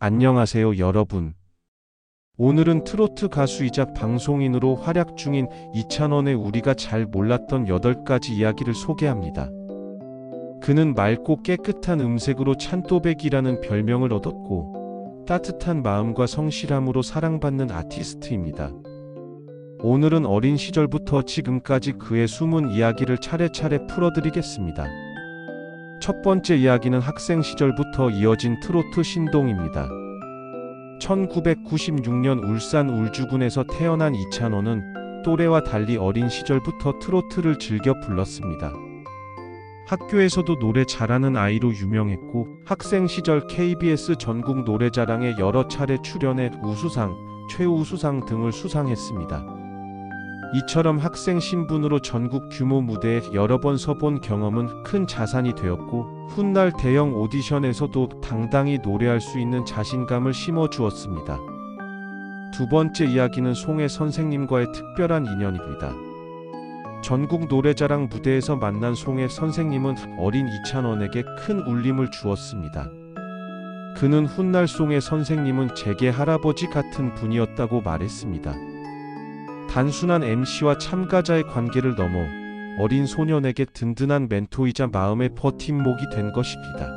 안녕하세요, 여러분. 오늘은 트로트 가수이자 방송인으로 활약 중인 이찬원의 우리가 잘 몰랐던 8가지 이야기를 소개합니다. 그는 맑고 깨끗한 음색으로 찬또백이라는 별명을 얻었고 따뜻한 마음과 성실함으로 사랑받는 아티스트입니다. 오늘은 어린 시절부터 지금까지 그의 숨은 이야기를 차례차례 풀어드리겠습니다. 첫 번째 이야기는 학생 시절부터 이어진 트로트 신동입니다. 1996년 울산 울주군에서 태어난 이찬원은 또래와 달리 어린 시절부터 트로트를 즐겨 불렀습니다. 학교에서도 노래 잘하는 아이로 유명했고 학생 시절 KBS 전국 노래자랑에 여러 차례 출연해 우수상, 최우수상 등을 수상했습니다. 이처럼 학생 신분으로 전국 규모 무대에 여러 번 서본 경험은 큰 자산이 되었고 훗날 대형 오디션에서도 당당히 노래할 수 있는 자신감을 심어 주었습니다. 두 번째 이야기는 송혜 선생님과의 특별한 인연입니다. 전국 노래자랑 무대에서 만난 송혜 선생님은 어린 이찬원에게 큰 울림을 주었습니다. 그는 훗날 송혜 선생님은 제게 할아버지 같은 분이었다고 말했습니다. 단순한 MC와 참가자의 관계를 넘어 어린 소년에게 든든한 멘토이자 마음의 버팀목이 된 것입니다.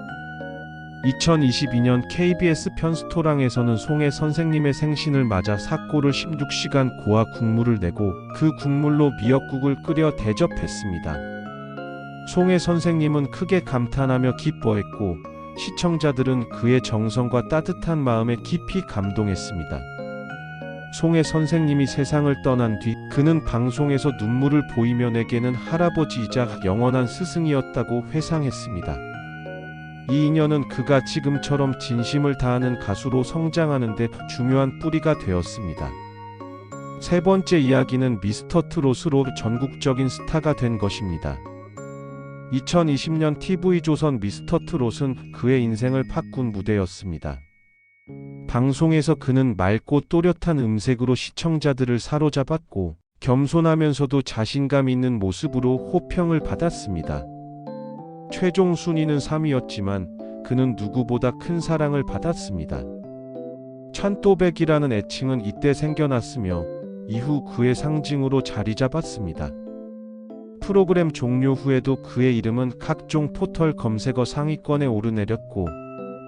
2022년 KBS 편스토랑에서는 송혜 선생님의 생신을 맞아 사골을 16시간 고아 국물을 내고 그 국물로 미역국을 끓여 대접했습니다. 송혜 선생님은 크게 감탄하며 기뻐했고 시청자들은 그의 정성과 따뜻한 마음에 깊이 감동했습니다. 송혜 선생님이 세상을 떠난 뒤 그는 방송에서 눈물을 보이며 내게는 할아버지이자 영원한 스승이었다고 회상했습니다. 이 인연은 그가 지금처럼 진심을 다하는 가수로 성장하는 데 중요한 뿌리가 되었습니다. 세 번째 이야기는 미스터 트롯으로 전국적인 스타가 된 것입니다. 2020년 TV조선 미스터 트롯은 그의 인생을 바꾼 무대였습니다. 방송에서 그는 맑고 또렷한 음색으로 시청자들을 사로잡았고 겸손하면서도 자신감 있는 모습으로 호평을 받았습니다. 최종 순위는 3위였지만 그는 누구보다 큰 사랑을 받았습니다. 찬또백이라는 애칭은 이때 생겨났으며 이후 그의 상징으로 자리 잡았습니다. 프로그램 종료 후에도 그의 이름은 각종 포털 검색어 상위권에 오르내렸고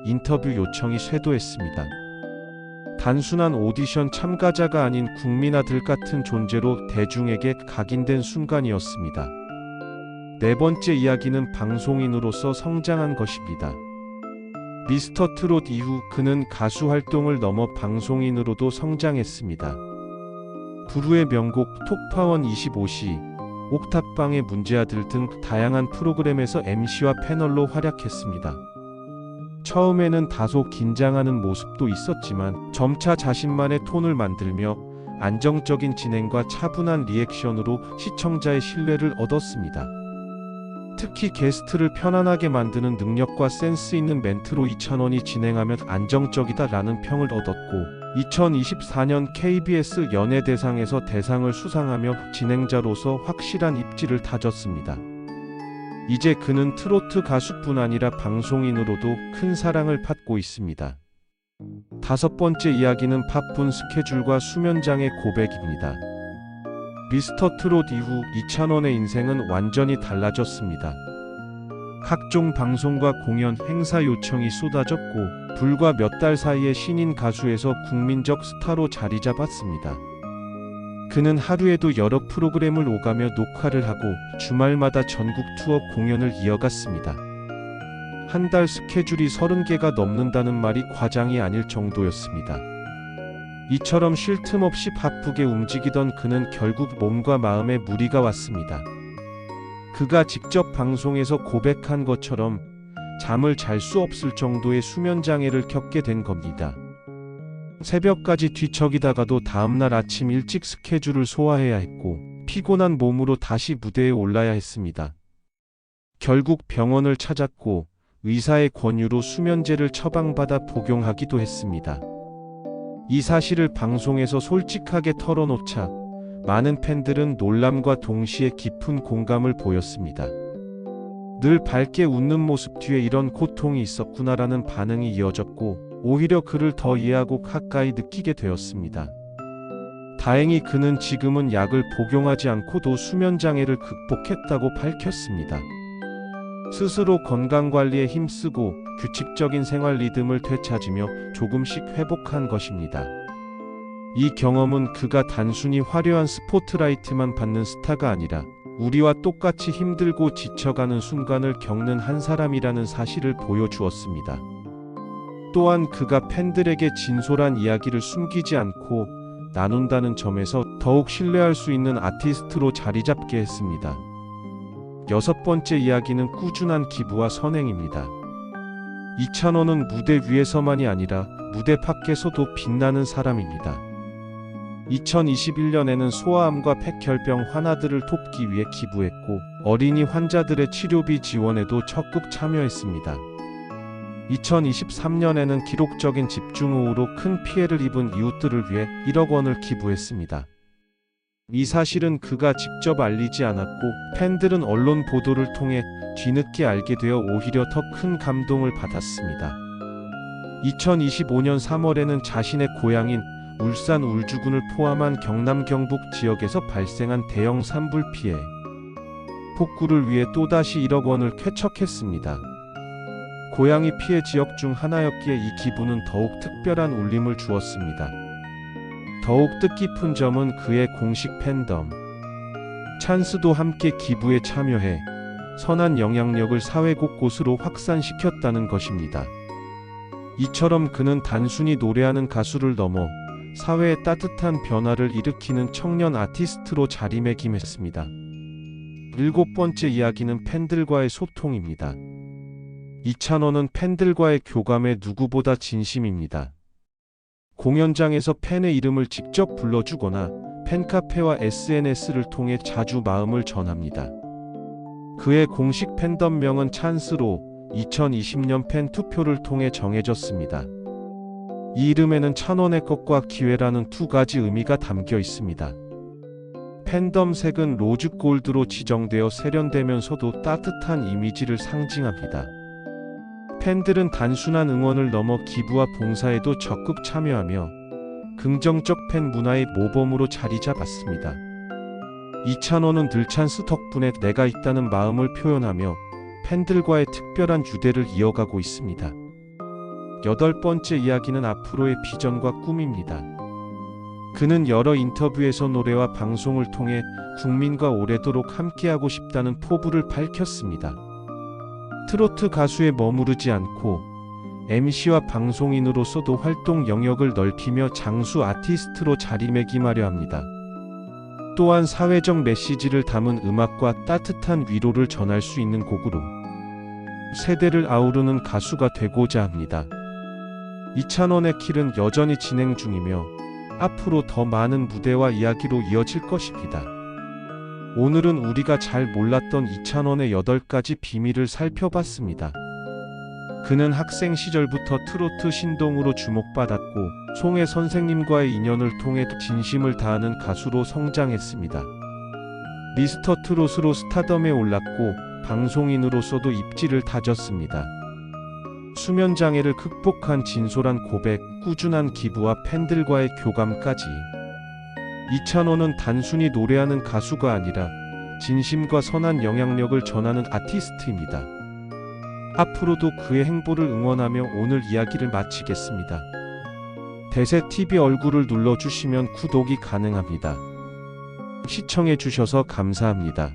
인터뷰 요청이 쇄도했습니다. 단순한 오디션 참가자가 아닌 국민 아들 같은 존재로 대중에게 각인된 순간이었습니다. 네 번째 이야기는 방송인으로서 성장한 것입니다. 미스터 트롯 이후 그는 가수 활동을 넘어 방송인으로도 성장했습니다. 부르의 명곡 톡파원 25시, 옥탑방의 문제아들 등 다양한 프로그램에서 MC와 패널로 활약했습니다. 처음에는 다소 긴장하는 모습도 있었지만 점차 자신만의 톤을 만들며 안정적인 진행과 차분한 리액션으로 시청자의 신뢰를 얻었습니다. 특히 게스트를 편안하게 만드는 능력과 센스 있는 멘트로 이찬원이 진행하면 안정적이다라는 평을 얻었고 2024년 KBS 연예대상에서 대상을 수상하며 진행자로서 확실한 입지를 다졌습니다. 이제 그는 트로트 가수뿐 아니라 방송인으로도 큰 사랑을 받고 있습니다. 다섯 번째 이야기는 바쁜 스케줄과 수면장의 고백입니다. 미스터 트롯 이후 이찬원의 인생은 완전히 달라졌습니다. 각종 방송과 공연, 행사 요청이 쏟아졌고 불과 몇 달 사이에 신인 가수에서 국민적 스타로 자리 잡았습니다. 그는 하루에도 여러 프로그램을 오가며 녹화를 하고 주말마다 전국 투어 공연을 이어갔습니다. 한 달 스케줄이 30개가 넘는다는 말이 과장이 아닐 정도였습니다. 이처럼 쉴 틈 없이 바쁘게 움직이던 그는 결국 몸과 마음에 무리가 왔습니다. 그가 직접 방송에서 고백한 것처럼 잠을 잘 수 없을 정도의 수면 장애를 겪게 된 겁니다. 새벽까지 뒤척이다가도 다음날 아침 일찍 스케줄을 소화해야 했고 피곤한 몸으로 다시 무대에 올라야 했습니다. 결국 병원을 찾았고 의사의 권유로 수면제를 처방받아 복용하기도 했습니다. 이 사실을 방송에서 솔직하게 털어놓자 많은 팬들은 놀람과 동시에 깊은 공감을 보였습니다. 늘 밝게 웃는 모습 뒤에 이런 고통이 있었구나라는 반응이 이어졌고 오히려 그를 더 이해하고 가까이 느끼게 되었습니다. 다행히 그는 지금은 약을 복용하지 않고도 수면 장애를 극복했다고 밝혔습니다. 스스로 건강 관리에 힘쓰고 규칙적인 생활 리듬을 되찾으며 조금씩 회복한 것입니다. 이 경험은 그가 단순히 화려한 스포트라이트만 받는 스타가 아니라 우리와 똑같이 힘들고 지쳐가는 순간을 겪는 한 사람이라는 사실을 보여주었습니다. 또한 그가 팬들에게 진솔한 이야기를 숨기지 않고 나눈다는 점에서 더욱 신뢰할 수 있는 아티스트로 자리 잡게 했습니다. 여섯 번째 이야기는 꾸준한 기부와 선행입니다. 이찬원은 무대 위에서만이 아니라 무대 밖에서도 빛나는 사람입니다. 2021년에는 소아암과 폐결병 환아들을 돕기 위해 기부했고 어린이 환자들의 치료비 지원에도 적극 참여했습니다. 2023년에는 기록적인 집중호우로 큰 피해를 입은 이웃들을 위해 1억 원을 기부했습니다. 이 사실은 그가 직접 알리지 않았고 팬들은 언론 보도를 통해 뒤늦게 알게 되어 오히려 더 큰 감동을 받았습니다. 2025년 3월에는 자신의 고향인 울산 울주군을 포함한 경남 경북 지역에서 발생한 대형 산불 피해 복구를 위해 또다시 1억 원을 쾌척했습니다. 고양이 피해 지역 중 하나였기에 이 기부는 더욱 특별한 울림을 주었습니다. 더욱 뜻깊은 점은 그의 공식 팬덤 찬스도 함께 기부에 참여해 선한 영향력을 사회 곳곳으로 확산시켰다는 것입니다. 이처럼 그는 단순히 노래하는 가수를 넘어 사회에 따뜻한 변화를 일으키는 청년 아티스트로 자리매김했습니다. 일곱 번째 이야기는 팬들과의 소통입니다. 이찬원은 팬들과의 교감에 누구보다 진심입니다. 공연장에서 팬의 이름을 직접 불러주거나 팬카페와 SNS를 통해 자주 마음을 전합니다. 그의 공식 팬덤명은 찬스로 2020년 팬 투표를 통해 정해졌습니다. 이 이름에는 찬원의 것과 기회라는 두 가지 의미가 담겨 있습니다. 팬덤 색은 로즈 골드로 지정되어 세련되면서도 따뜻한 이미지를 상징합니다. 팬들은 단순한 응원을 넘어 기부와 봉사에도 적극 참여하며 긍정적 팬 문화의 모범으로 자리 잡았습니다. 이찬원은 늘 찬스 덕분에 내가 있다는 마음을 표현하며 팬들과의 특별한 유대를 이어가고 있습니다. 여덟 번째 이야기는 앞으로의 비전과 꿈입니다. 그는 여러 인터뷰에서 노래와 방송을 통해 국민과 오래도록 함께하고 싶다는 포부를 밝혔습니다. 트로트 가수에 머무르지 않고 MC와 방송인으로서도 활동 영역을 넓히며 장수 아티스트로 자리매김하려 합니다. 또한 사회적 메시지를 담은 음악과 따뜻한 위로를 전할 수 있는 곡으로 세대를 아우르는 가수가 되고자 합니다. 이찬원의 길은 여전히 진행 중이며 앞으로 더 많은 무대와 이야기로 이어질 것입니다. 오늘은 우리가 잘 몰랐던 이찬원의 8가지 비밀을 살펴봤습니다. 그는 학생 시절부터 트로트 신동으로 주목받았고 송혜 선생님과의 인연을 통해 진심을 다하는 가수로 성장했습니다. 미스터 트롯으로 스타덤에 올랐고 방송인으로서도 입지를 다졌습니다. 수면 장애를 극복한 진솔한 고백, 꾸준한 기부와 팬들과의 교감까지 이찬원은 단순히 노래하는 가수가 아니라 진심과 선한 영향력을 전하는 아티스트입니다. 앞으로도 그의 행보를 응원하며 오늘 이야기를 마치겠습니다. 대세TV 얼굴을 눌러주시면 구독이 가능합니다. 시청해주셔서 감사합니다.